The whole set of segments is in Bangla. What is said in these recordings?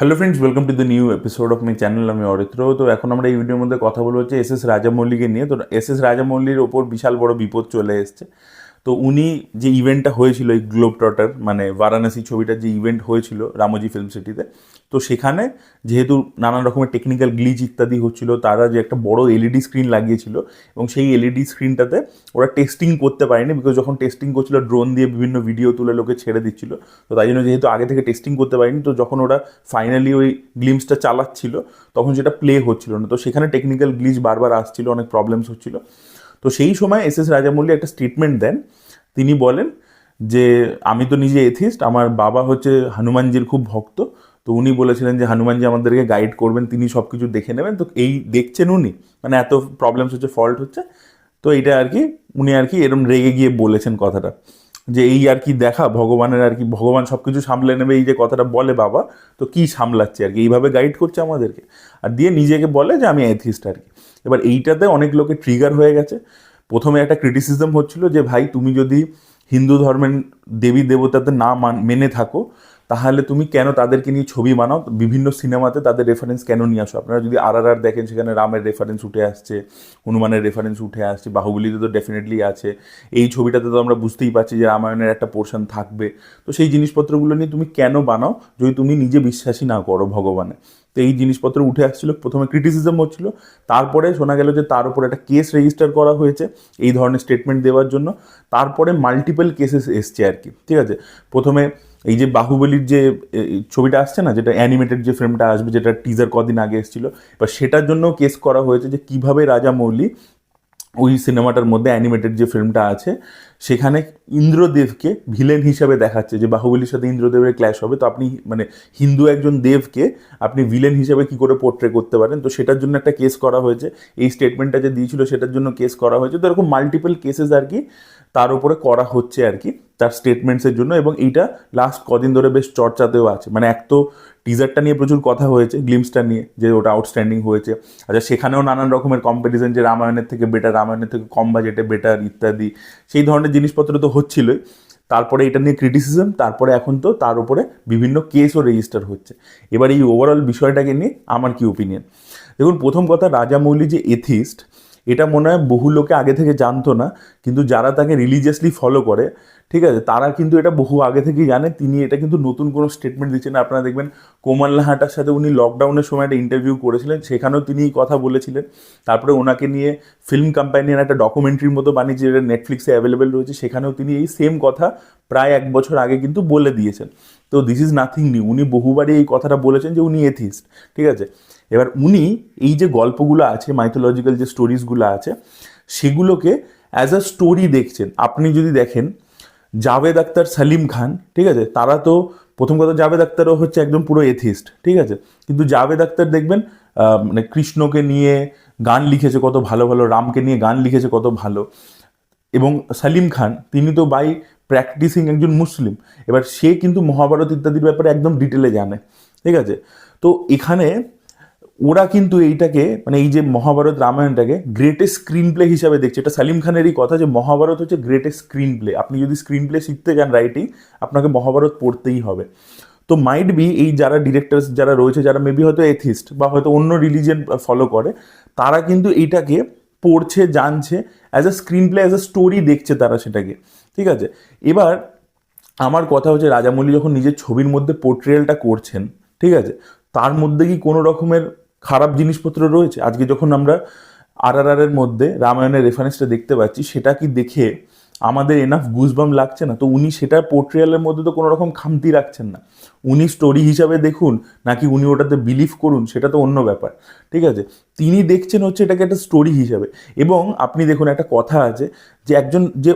Hello friends welcome to the new episode of my channel আমি অরিত্র তো এখন আমরা এই ভিডিওর মধ্যে কথা বলব হচ্ছে এস এস রাজামৌলিকে নিয়ে। তো এস এস রাজামৌলির ওপর বিশাল বড় বিপদ চলে এসছে। তো উনি যে ইভেন্টটা হয়েছিল এই গ্লোব টটার মানে বারাণসী ছবিটার যে ইভেন্ট হয়েছিল রামোজি ফিল্ম সিটিতে তো সেখানে যেহেতু নানান রকমের টেকনিক্যাল গ্লিচ ইত্যাদি হচ্ছিল, তারা যে একটা বড় এলইডি স্ক্রিন লাগিয়েছিল এবং সেই এলইডি স্ক্রিনটাতে ওরা টেস্টিং করতে পারেনি বিকজ যখন টেস্টিং করছিল ড্রোন দিয়ে বিভিন্ন ভিডিও তুলে লোকে ছেড়ে দিচ্ছিল, তো তাই জন্য যেহেতু আগে থেকে টেস্টিং করতে পারেনি, তো যখন ওরা ফাইনালি ওই গ্লিমসটা চালাচ্ছিল, তখন সেটা প্লে হচ্ছিল না। তো সেখানে টেকনিক্যাল গ্লিচ বারবার আসছিল, অনেক প্রবলেমস হচ্ছিল। তো সেই সময় এস এস রাজামৌলি একটা স্টেটমেন্ট দেন। তিনি বলেন যে, আমি তো নিজে এথিস্ট আমার বাবা হচ্ছে হনুমানজির খুব ভক্ত। তো উনি বলেছিলেন যে, হনুমানজি আমাদেরকে গাইড করবেন, তিনি সব কিছু দেখে নেবেন। তো এই দেখছেন উনি মানে এত প্রবলেমস হচ্ছে ফল্ট হচ্ছে। তো এইটা আর কি, উনি আর কি এরম রেগে গিয়ে বলেছেন কথাটা। যে, এই আর কি দেখা, ভগবানের আর কি, ভগবান সব কিছু সামলে নেবে, এই যে কথাটা বলে বাবা, তো কি সামলাচ্ছে আর কি? এইভাবে গাইড করছে আমাদেরকে। আর দিয়ে নিজেকে বলে যে, আমি এথিস্ট আর কি। এবার এইটাতে অনেক লোকে ট্রিগার হয়ে গেছে। প্রথমে একটা ক্রিটিসিজম হচ্ছিল যে, ভাই, তুমি যদি হিন্দু ধর্মের দেবী দেবতাদের না মান, মেনে থাকো, তাহলে তুমি কেন তাদেরকে নিয়ে ছবি বানাও? বিভিন্ন সিনেমাতে তাদের রেফারেন্স কেন নিয়ে আসো? আপনারা যদি আর আর আর দেখেন, সেখানে রামের রেফারেন্স উঠে আসছে, হনুমানের রেফারেন্স উঠে আসছে, বাহুবলিতে তো ডেফিনেটলি আছে। এই ছবিটাতে তো আমরা বুঝতেই পারছি যে, রামায়ণের একটা পোর্শন থাকবে। তো সেই জিনিসপত্রগুলো নিয়ে তুমি কেন বানাও? যদি তুমি নিজে বিশ্বাসী না করো ভগবানে। তো এই জিনিসপত্র উঠে আসছিল, প্রথমে ক্রিটিসিজম হচ্ছিল, তারপরে শোনা গেল যে তার উপর একটা কেস রেজিস্টার করা হয়েছে এই ধরনের স্টেটমেন্ট দেওয়ার জন্য। তারপরে মাল্টিপল কেসেস এসছে আর কি, ঠিক আছে? প্রথমে এই যে বাহুবলির যে ছবিটা আসছে না, যেটা অ্যানিমেটেড যে ফিল্মটা আসবে, যেটা টিজার কদিন আগে এসেছিল, এবার সেটার জন্য কেস করা হয়েছে যে কীভাবে রাজা মৌলি ওই সিনেমাটার মধ্যে অ্যানিমেটেড যে ফিল্মটা আছে, সেখানে ইন্দ্রদেবকে ভিলেন হিসাবে দেখাচ্ছে যে বাহুবলীর সাথে ইন্দ্রদেবের ক্ল্যাশ হবে। তো আপনি মানে হিন্দু একজন দেবকে আপনি ভিলেন হিসাবে কি করে পোর্ট্রে করতে পারেন? তো সেটার জন্য একটা কেস করা হয়েছে। এই স্টেটমেন্টটা যে দিয়েছিল, সেটার জন্য কেস করা হয়েছে। তো এরকম মাল্টিপল কেসেস আর কি তার উপরে করা হচ্ছে আর কি, তার স্টেটমেন্টসের জন্য এবং এইটা লাস্ট কদিন ধরে বেশ চর্চাতেও আছে। মানে এক তো টিজারটা নিয়ে প্রচুর কথা হয়েছে গ্লিমসটা নিয়ে যে ওটা আউটস্ট্যান্ডিং হয়েছে। আচ্ছা সেখানেও নানান রকমের কম্পারিজন যে রামায়ণের থেকে বেটার রামায়ণের থেকে কম বাজেটে বেটার ইত্যাদি, সেই ধরনের জিনিসপত্র তো হচ্ছিলই। তারপরে এটা নিয়ে ক্রিটিসিজম তারপরে এখন তো তার উপরে বিভিন্ন কেসও রেজিস্টার হচ্ছে। এবার এই ওভারঅল বিষয়টাকে নিয়ে আমার কি ওপিনিয়ন দেখুন, প্রথম কথা, রাজামৌলি যে এথিস্ট এটা মনে হয় বহু লোকে আগে থেকে জানতো না, কিন্তু যারা তাকে রিলিজিয়াসলি ফলো করে, ঠিক আছে, তারা কিন্তু এটা বহু আগে থেকেই জানে, তিনি এটা কিন্তু নতুন কোনো স্টেটমেন্ট দিচ্ছেন আপনারা দেখবেন কোমাল লাহাটার সাথে উনি লকডাউনের সময় একটা ইন্টারভিউ করেছিলেন, সেখানেও তিনি কথা বলেছিলেন। তারপরে ওনাকে নিয়ে ফিল্ম কোম্পানির একটা ডকুমেন্টারির মতো বানিয়েছে, যেটা নেটফ্লিক্সে অ্যাভেলেবেল রয়েছে, সেখানেও তিনি এই সেম কথা প্রায় এক বছর আগে কিন্তু বলে দিয়েছেন। তো দিস ইজ নাথিং নিউ উনি বহুবারই এই কথাটা বলেছেন যে উনি এথিস্ট ঠিক আছে? এবার উনি এই যে গল্পগুলো আছে মাইথোলজিক্যাল যে স্টোরিজগুলো আছে, সেগুলোকে অ্যাজ আ স্টোরি দেখছেন। আপনি যদি দেখেন, জাভেদ আক্তার সালিম খান, ঠিক আছে, তারা তো প্রথম কথা জাভেদ আক্তারও হচ্ছে একদম পুরো এথিস্ট ঠিক আছে, কিন্তু জাভেদ আক্তার দেখবেন মানে কৃষ্ণকে নিয়ে গান লিখেছে কত ভালো ভালো, রামকে নিয়ে গান লিখেছে কত ভালো, এবং সালিম খান, তিনি তো বাই প্র্যাকটিসিং একজন মুসলিম, এবার সে কিন্তু মহাভারত ইত্যাদির ব্যাপারে একদম ডিটেলে জানে, ঠিক আছে, তো এখানে ওরা কিন্তু এইটাকে মানে এই যে মহাভারত রামায়ণটাকে গ্রেটেস্ট স্ক্রিন প্লে হিসাবে দেখছে। এটা সালিম খানেরই কথা যে মহাভারত হচ্ছে গ্রেটেস্ট স্ক্রিন প্লে আপনি যদি স্ক্রিন প্লে শিখতে চান রাইটিং আপনাকে মহাভারত পড়তেই হবে। তো মাইট বি এই যারা ডিরেক্টরস যারা রয়েছে, যারা মেবি হয়তো এথিস্ট বা হয়তো অন্য রিলিজিয়ন ফলো করে, তারা কিন্তু এইটাকে পড়ছে, জানছে as a screenplay as a story দেখছে তারা সেটাকে। ঠিক আছে? এবার আমার কথা হচ্ছে রাজামৌলি যখন নিজের ছবির মধ্যে পোর্ট্রেলটা করছেন, ঠিক আছে? তার মধ্যে কি কোনো রকমের খারাপ জিনিসপত্র রয়েছে। আজকে যখন আমরা আর এর মধ্যে রামায়ণের রেফারেন্সটা দেখতে পাচ্ছি, সেটা কি দেখে আমাদের এনাফ গুজবাম লাগছে না? তো উনি সেটার পোর্ট্রিয়ালের মধ্যে তো কোনো রকম খামতি রাখছেন না। উনি স্টোরি হিসাবে দেখুন, নাকি উনি ওটাতে বিলিভ করুন, সেটা তো অন্য ব্যাপার। ঠিক আছে? তিনি দেখছেন হচ্ছে এটাকে একটা স্টোরি হিসাবে। এবং আপনি দেখুন একটা কথা আছে যে একজন যে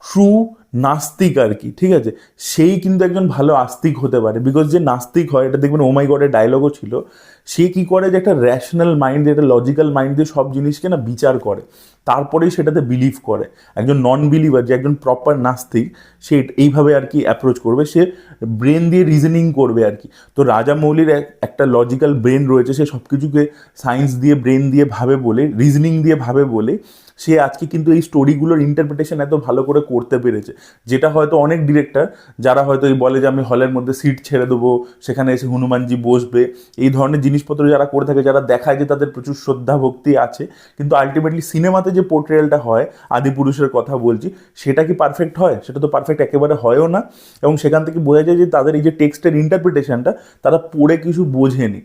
ট্রু নাস্তিক আর কি, ঠিক আছে? সেই কিন্তু একজন ভালো আস্তিক হতে পারে বিকজ যে নাস্তিক হয়, এটা দেখবেন ওমাই গডের ডায়লগও ছিল। সে কি করে যে একটা র্যাশনাল মাইন্ড একটা লজিক্যাল মাইন্ড দিয়ে সব জিনিসকে না বিচার করে, তারপরেই সেটাতে বিলিভ করে। একজন নন বিলিভার যে একজন প্রপার নাস্তিক, সে এইভাবে আর কি অ্যাপ্রোচ করবে, সে ব্রেন দিয়ে রিজনিং করবে আর কি। তো রাজা মৌলির এক- একটা লজিক্যাল ব্রেন রয়েছে, সে সব কিছুকে সায়েন্স দিয়ে ব্রেন দিয়ে ভাবে বলে রিজনিং দিয়ে ভাবে বলে সে আজকে কিন্তু এই স্টোরিগুলোর ইন্টারপ্রিটেশন এত ভালো করে করতে পেরেছে। যেটা হয়তো অনেক ডিরেক্টর যারা হয়তো এই বলে যে আমি হলের মধ্যে সিট ছেড়ে দেবো, সেখানে এসে হনুমানজি বসবে, এই ধরনের জিনিসপত্র যারা করে থাকে, যারা দেখায় যে তাদের প্রচুর শ্রদ্ধা ভক্তি আছে, কিন্তু আলটিমেটলি সিনেমাতে যে পোর্ট্রেলটা হয় আদিপুরুষের কথা বলছি, সেটা কি পারফেক্ট হয়? সেটা তো পারফেক্ট একেবারে হয়ও না, এবং সেখান থেকে বোঝা যায় যে তাদের এই যে টেক্সটের ইন্টারপ্রিটেশনটা তারা পড়ে কিছু বোঝেনি।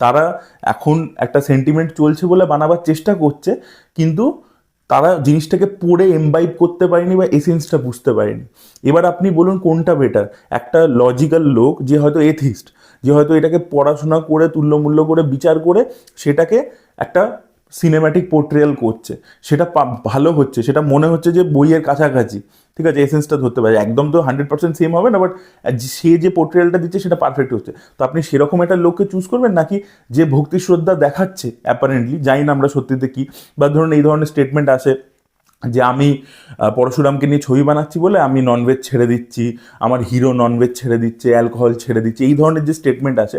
তারা এখন একটা সেন্টিমেন্ট চলছে বলে বানাবার চেষ্টা করছে, কিন্তু তারা জিনিসটাকে পড়ে এমবাইব করতে পারেনি বা এসেন্সটা বুঝতে পারেনি। এবার আপনি বলুন কোনটা বেটার একটা লজিক্যাল লোক যে হয়তো এথিস্ট যে হয়তো এটাকে পড়াশোনা করে, তুল্যমূল্য করে, বিচার করে সেটাকে একটা সিনেম্যাটিক পোর্ট্রেয়াল করছে। সেটা ভালো হচ্ছে। সেটা মনে হচ্ছে যে বইয়ের কাছাকাছি। ঠিক আছে এসেন্সটা ধরতে পারে। একদম তো হান্ড্রেড পার্সেন্ট সেম হবে না বাট সে যে পোর্ট্রেয়ালটা দিচ্ছে, সেটা পারফেক্ট হচ্ছে। তো আপনি সেরকম একটা লোককে চুজ করবেন নাকি যে ভক্তি শ্রদ্ধা দেখাচ্ছে অ্যাপারেন্টলি জানি না আমরা সত্যিতে কি। বা ধরুন এই ধরনের স্টেটমেন্ট আসে যে আমি পরশুরামকে নিয়ে ছবি বানাচ্ছি বলে আমি ননভেজ ছেড়ে দিচ্ছি, আমার হিরো ননভেজ ছেড়ে দিচ্ছে অ্যালকোহল ছেড়ে দিচ্ছে, এই ধরনের যে স্টেটমেন্ট আছে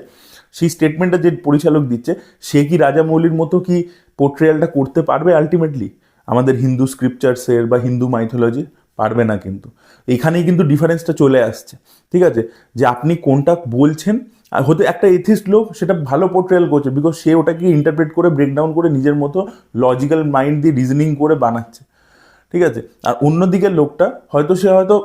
সেই স্টেটমেন্টটা যে পরিচালক দিচ্ছে, সে কি রাজামৌলির মতো কি পোর্ট্রেয়ালটা করতে পারবে আলটিমেটলি আমাদের হিন্দু স্ক্রিপচার্সের বা হিন্দু মাইথোলজি পারবে না কিন্তু। এখানেই কিন্তু ডিফারেন্সটা চলে আসছে। ঠিক আছে? যে আপনি কোনটা বলছেন, আর হতে একটা এথিস্ট লোক সেটা ভালো পোর্ট্রেয়াল করছে বিকজ সে ওটাকে ইন্টারপ্রেট করে ব্রেকডাউন করে নিজের মতো লজিক্যাল মাইন্ড দিয়ে রিজনিং করে বানাচ্ছে। ঠিক আছে? আর অন্যদিকের লোকটা, হয়তো সে হয়তো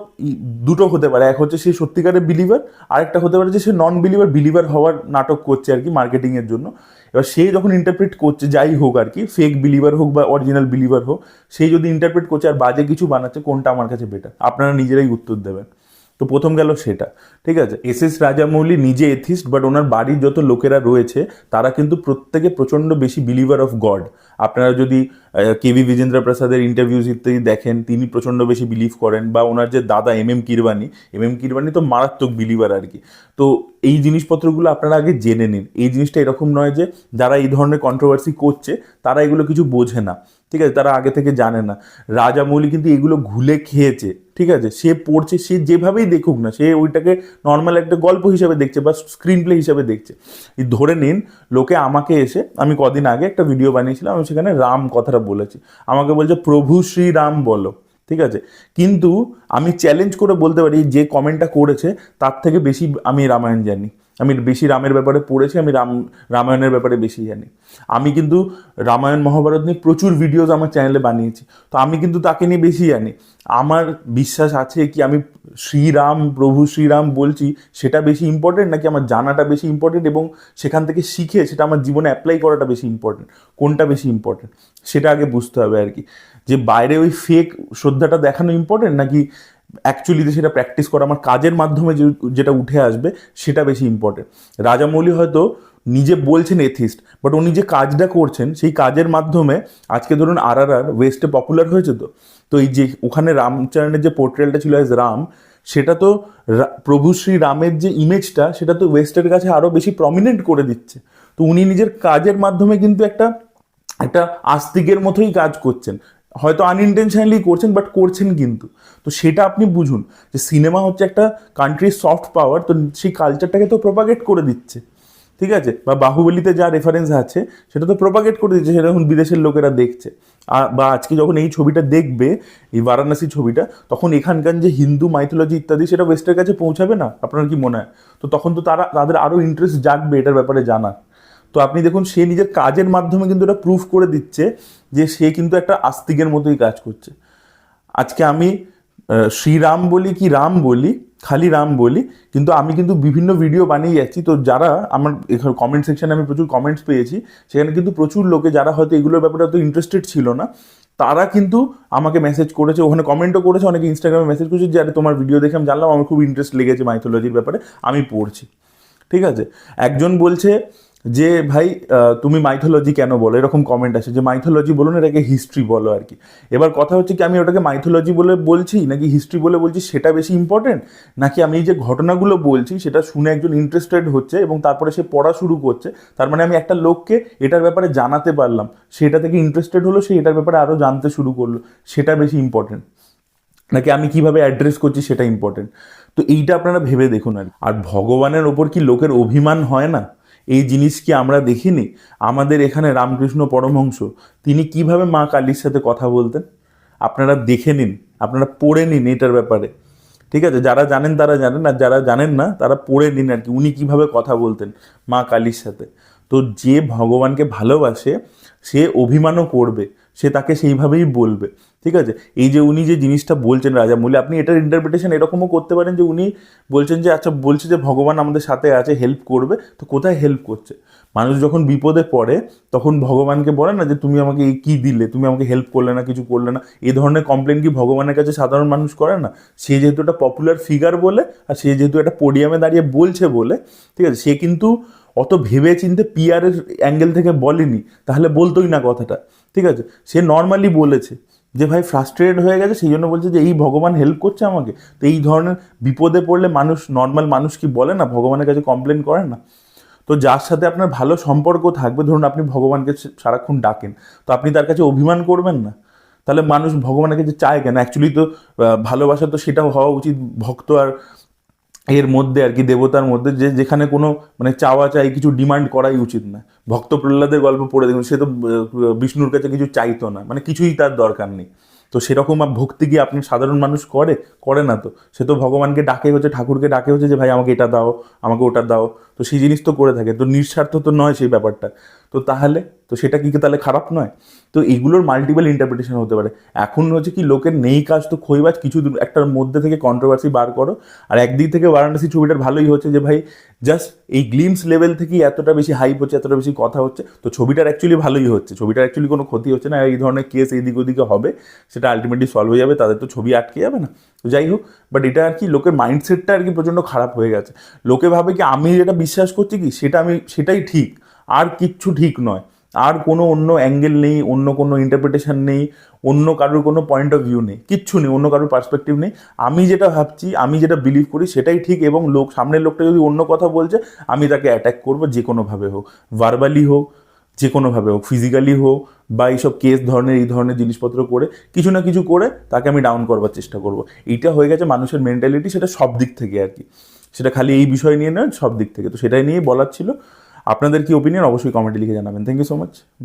দুটো হতে পারে। এক হচ্ছে সে সত্যিকারের বিলিভার আরেকটা হতে পারে যে সে নন বিলিভার বিলিভার হওয়ার নাটক করছে আর কি মার্কেটিংয়ের জন্য। এবার সে যখন ইন্টারপ্রেট করছে, যাই হোক আর কি ফেক বিলিভার হোক বা অরিজিনাল বিলিভার হোক, সে যদি ইন্টারপ্রেট করছে আর বাজে কিছু বানাচ্ছে, কোনটা আমার কাছে বেটার আপনারা নিজেরাই উত্তর দেবেন। তো প্রথম গেল সেটা, ঠিক আছে? এস এস রাজামৌলি নিজে এথিস্ট বাট ওনার বাড়ির যত লোকেরা রয়েছে, তারা কিন্তু প্রত্যেকে প্রচণ্ড বেশি বিলিভার অফ গড আপনারা যদি কেভি বিজেন্দ্র প্রসাদের ইন্টারভিউজ ইত্যাদি দেখেন, তিনি প্রচণ্ড বেশি বিলিভ করেন, বা ওনার যে দাদা M M Keeravani M M Keeravani তো মারাত্মক বিলিভার আর কি। তো এই জিনিসপত্রগুলো আপনারা আগে জেনে নিন। এই জিনিসটা এরকম নয় যে যারা এই ধরনের কন্ট্রোভার্সি করছে, তারা এগুলো কিছু বোঝে না। ঠিক আছে? তারা আগে থেকে জানে না। রাজামৌলি কিন্তু এগুলো ঘুলে খেয়েছে। ঠিক আছে? সে পড়ছে, সে যেভাবেই দেখুক না, সে ওইটাকে নর্মাল একটা গল্প হিসাবে দেখছে বা স্ক্রিন প্লে হিসাবে দেখছে। ধরে নিন, লোকে আমাকে এসে, আমি কদিন আগে একটা ভিডিও বানিয়েছিলাম, আমি সেখানে রাম কথাটা বলেছি। আমাকে বলছে, প্রভু শ্রী রাম বলো। ঠিক আছে? কিন্তু আমি চ্যালেঞ্জ করে বলতে পারি, যে কমেন্টটা করেছে, তার থেকে বেশি আমি রামায়ণ জানি। আমি বেশি রামের ব্যাপারে পড়েছি, আমি রাম, রামায়ণের ব্যাপারে বেশি জানি। আমি কিন্তু রামায়ণ, মহাভারত নিয়ে প্রচুর ভিডিওস আমার চ্যানেলে বানিয়েছি। তো আমি কিন্তু তাকে নিয়ে বেশি জানি। আমার বিশ্বাস আছে কি আমি শ্রীরাম, প্রভু শ্রীরাম বলছি, সেটা বেশি ইম্পর্টেন্ট নাকি আমার জানাটা বেশি ইম্পর্টেন্ট এবং সেখান থেকে শিখে সেটা আমার জীবনে অ্যাপ্লাই করাটা বেশি ইম্পর্টেন্ট কোনটা বেশি ইম্পর্টেন্ট সেটা আগে বুঝতে হবে আর কি। যে বাইরে ওই ফেক শ্রদ্ধাটা দেখানো ইম্পর্টেন্ট নাকি অ্যাকচুয়ালিতে সেটা প্র্যাকটিস করা আমার কাজের মাধ্যমে যেটা উঠে আসবে, সেটা বেশি ইম্পর্টেন্ট রাজামৌলি হয়তো নিজে বলছেন এথিস্ট বাট উনি যে কাজটা করছেন, সেই কাজের মাধ্যমে আজকে ধরুন আর আর আর ওয়েস্টে পপুলার হয়েছে তো। তো এই যে ওখানে রামচরণের যে পোর্ট্রেলটা ছিল অ্যাজ রাম সেটা তো প্রভু শ্রী রামের যে ইমেজটা সেটা তো ওয়েস্টের কাছে আরও বেশি প্রমিনেন্ট করে দিচ্ছে। তো উনি নিজের কাজের মাধ্যমে কিন্তু একটা একটা আস্তিকের মতোই কাজ করছেন। হয়তো আনইনটেনশনালি করছেন বাট করছেন কিন্তু। তো সেটা আপনি বুঝুন যে সিনেমা হচ্ছে একটা কান্ট্রির সফট পাওয়ার তো সেই কালচারটাকে তো প্রপাগেট করে দিচ্ছে। ঠিক আছে? বা বাহুবলিতে যা রেফারেন্স আছে, সেটা তো প্রপাগেট করে দিচ্ছে, সেটা এখন বিদেশের লোকেরা দেখছে। বা আজকে যখন এই ছবিটা দেখবে, এই বারাণসী ছবিটা, তখন এখানকার যে হিন্দু মাইথোলজি ইত্যাদি, সেটা ওয়েস্টের কাছে পৌঁছাবে না? আপনার কি মনে হয়? তো তখন তো তারা, তাদের আরও ইন্টারেস্ট জাগবে এটার ব্যাপারে জানার। তো আপনি দেখুন, সে নিজের কাজের মাধ্যমে কিন্তু এটা প্রুফ করে দিচ্ছে যে সে কিন্তু একটা আস্তিকের মতোই কাজ করছে। আজকে আমি শ্রীরাম বলি কি রাম বলি খালি রাম বলি, কিন্তু আমি কিন্তু বিভিন্ন ভিডিও বানিয়ে যাচ্ছি। তো যারা আমার এখানে কমেন্ট সেকশানে আমি প্রচুর কমেন্টস পেয়েছি, সেখানে কিন্তু প্রচুর লোকে যারা হয়তো এগুলোর ব্যাপারে অত ইন্টারেস্টেড ছিল না, তারা কিন্তু আমাকে মেসেজ করেছে, ওখানে কমেন্টও করেছে, অনেকে ইনস্টাগ্রামে মেসেজ করেছে যে, আরে, তোমার ভিডিও দেখে আমি জানলাম, আমার খুব ইন্টারেস্ট লেগেছে মাইথোলজির ব্যাপারে, আমি পড়ছি। ঠিক আছে? একজন বলছে যে ভাই তুমি মাইথোলজি কেন বলো? এরকম কমেন্ট আছে যে মাইথোলজি বলো না এটাকে হিস্ট্রি বলো আর কি। এবার কথা হচ্ছে কি, আমি ওটাকে মাইথোলজি বলে বলছি, নাকি হিস্ট্রি বলে বলছি, সেটা বেশি ইম্পর্টেন্ট নাকি আমি এই যে ঘটনাগুলো বলছি, সেটা শুনে একজন ইন্টারেস্টেড হচ্ছে এবং তারপরে সে পড়া শুরু করছে, তার মানে আমি একটা লোককে এটার ব্যাপারে জানাতে পারলাম। সেটা থেকে ইন্টারেস্টেড হলো, সে এটার ব্যাপারে আরও জানতে শুরু করল। সেটা বেশি ইম্পর্টেন্ট নাকি আমি কীভাবে অ্যাড্রেস করছি, সেটা ইম্পর্টেন্ট তো এইটা আপনারা ভেবে দেখুন আর ভগবানের ওপর কি লোকের অভিমান হয় না? এই জিনিস কি আমরা দেখিনি? আমাদের এখানে রামকৃষ্ণ পরমহংস, তিনি কীভাবে মা কালীর সাথে কথা বলতেন? আপনারা দেখে নিন, আপনারা পড়ে নিন এটার ব্যাপারে। ঠিক আছে? যারা জানেন তারা জানেন, আর যারা জানেন না, তারা পড়ে নিন আর কি, উনি কীভাবে কথা বলতেন মা কালীর সাথে। তো যে ভগবানকে ভালোবাসে, সে অভিমানও করবে, সে তাকে সেইভাবেই বলবে। ঠিক আছে? এই যে উনি যে জিনিসটা বলছেন রাজামৌলি আপনি এটার ইন্টারপ্রিটেশন এরকমও করতে পারেন যে উনি বলছেন যে আচ্ছা বলছে যে ভগবান আমাদের সাথে আছে হেল্প করবে। তো কোথায় হেল্প করছে? মানুষ যখন বিপদে পড়ে, তখন ভগবানকে বলে না যে, তুমি আমাকে এই কী দিলে? তুমি আমাকে হেল্প করলে না, কিছু করলে না? এই ধরনের কমপ্লেন কি ভগবানের কাছে সাধারণ মানুষ করে না? সে যেহেতু একটা পপুলার ফিগার বলে, আর সে যেহেতু একটা পোডিয়ামে দাঁড়িয়ে বলছে বলে, ঠিক আছে? সে কিন্তু অত ভেবে চিনতে পিয়ারের অ্যাঙ্গেল থেকে বলেনি। তাহলে বলতোই না কথাটা, ঠিক আছে? সে নর্মালি বলেছে। যে ভাই ফ্রাস্ট্রেটেড হয়ে গেছে, সেই জন্য বলছে যে এই ভগবান হেল্প করছে আমাকে। তো এই ধরনের বিপদে পড়লে মানুষ নর্মাল মানুষ কি বলে না? ভগবানের কাছে কমপ্লেন করে না? তো যার সাথে আপনার ভালো সম্পর্ক থাকবে, ধরুন আপনি ভগবানকে সারাক্ষণ ডাকেন, তো আপনি তার কাছে অভিমান করবেন না? তাহলে মানুষ ভগবানের কাছে চায় কেন? অ্যাকচুয়ালি তো ভালোবাসা তো সেটাও হওয়া উচিত, ভক্ত আর এর মধ্যে আর কি, দেবতার মধ্যে যে যেখানে কোনো মানে চাওয়া চাই কিছু ডিমান্ড করাই উচিত না। ভক্ত প্রহ্লাদের গল্প পড়ে দেখুন, সে তো বিষ্ণুর কাছে কিছু চাইতো না মানে কিছুই তার দরকার নেই। তো সেরকম ভক্তি কি আপনি সাধারণ মানুষ করে? করে না তো। সে তো ভগবানকে ডাকে হচ্ছে, ঠাকুরকে ডাকে হচ্ছে যে, ভাই, আমাকে এটা দাও, আমাকে ওটা দাও। তো সেই জিনিস তো করে থাকে। তো নিঃস্বার্থ তো নয় সেই ব্যাপারটা। তো তাহলে, তো সেটা কি তাহলে খারাপ নয়? তো এগুলোর মাল্টিপল ইন্টারপ্রিটেশন হতে পারে। এখন হচ্ছে কি লোকের নেই কাজ তো খইবাজ কিছু একটার মধ্যে থেকে কন্ট্রোভার্সি বার করো, আর একদিক থেকে বারাণসী ছবিটার ভালোই হচ্ছে যে ভাই জাস্ট এই গ্লিমস লেভেল থেকেই এতটা বেশি হাইপ হচ্ছে, এতটা বেশি কথা হচ্ছে, তো ছবিটার অ্যাকচুয়ালি ভালোই হচ্ছে। ছবিটার অ্যাকচুয়ালি কোনো ক্ষতি হচ্ছে না, এই ধরনের কেস এদিক ওদিকে হবে, সেটা আলটিমেটলি সলভ হয়ে যাবে, তাদের তো ছবি আটকে যাবে না। তো যাই হোক বাট এটা আর কি লোকের মাইন্ডসেটটা আর কি প্রচণ্ড খারাপ হয়ে গেছে। লোকে ভাবে কি আমি যেটা বিশ্বাস করছি কি, সেটা আমি, সেটাই ঠিক। আর কিচ্ছু ঠিক নয়। আর কোনো অন্য অ্যাঙ্গেল নেই, অন্য কোনো ইন্টারপ্রিটেশন নেই, অন্য কারোর কোনো পয়েন্ট অফ ভিউ নেই, কিচ্ছু নেই, অন্য কারোর পার্সপেক্টিভ নেই। আমি যেটা ভাবছি, আমি যেটা বিলিভ করি সেটাই ঠিক এবং লোক, সামনের লোকটা যদি অন্য কথা বলছে, আমি তাকে অ্যাটাক করব যে কোনোভাবে হোক। ভার্বালি হোক, যে কোনোভাবে হোক ফিজিক্যালি হোক বা এইসব কেস ধরনের, এই ধরনের জিনিসপত্র করে কিছু না কিছু করে তাকে আমি ডাউন করবার চেষ্টা করব। এইটা হয়ে গেছে মানুষের মেন্টালিটি সেটা সব দিক থেকে আর কি। সেটা খালি এই বিষয় নিয়ে নয়, সব দিক থেকে। তো সেটাই নিয়েই বলার ছিল। আপনাদের কি ওপিনিয়ন অবশ্যই কমেন্টে লিখে জানাবেন। Thank you so much